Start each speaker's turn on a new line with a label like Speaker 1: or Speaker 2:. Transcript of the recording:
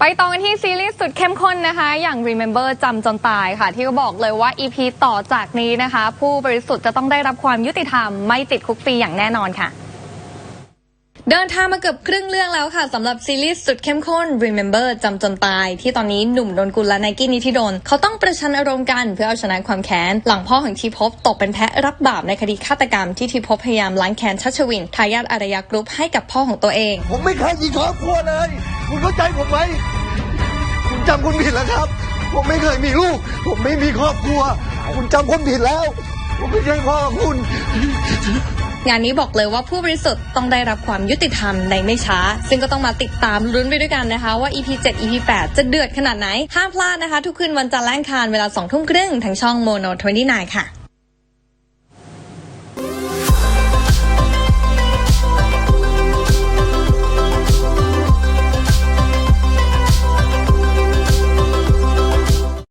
Speaker 1: ไปต่อกันที่ซีรีส์สุดเข้มข้นนะคะ อย่าง Remember จำจนตายค่ะ ที่ก็บอกเลยว่า EP ต่อจากนี้นะคะ ผู้บริสุทธิ์จะต้องได้รับความยุติธรรมไม่ติดคุกฟรีอย่างแน่นอนค่ะ เดินทางมาเกือบครึ่งเรื่องแล้วค่ะสำหรับซีรีส์สุดเข้มข้น Remember จำจนตาย ที่ตอนนี้หนุ่มนนกุลและไนกี้นิธิดลเขาต้องประชันอารมณ์กันเพื่อเอาชนะความแค้น หลังพ่อของทีพบตกเป็นแพะรับบาปในคดีฆาตกรรมที่ทีพบพยายามล้างแค้นชัชวินทายาทอารยากรุ๊ปให้กับพ่อของตัวเอง
Speaker 2: ผมไม่เคยมีครอบครัวเลย คุณเข้าใจผมไหมคุณจำคุณผิดแล้วครับ ผมไม่เคยมีลูก ผมไม่มีครอบครัว คุณจำคนผิดแล้ว ผมไม่ใช่พ่อคุณ
Speaker 1: งานนี้บอกเลยว่าผู้บริสุทธิ์ต้องได้รับความยุติธรรมในไม่ช้า ซึ่งก็ต้องมาติดตามลุ้นไปด้วยกันนะคะว่า EP 7 EP 8 จะเดือดขนาดไหน ห้ามพลาดนะคะ ทุกคืนวันจันทร์และอังคารเวลา2ทุ่มครึ่งทางช่องโมโน29ค่ะ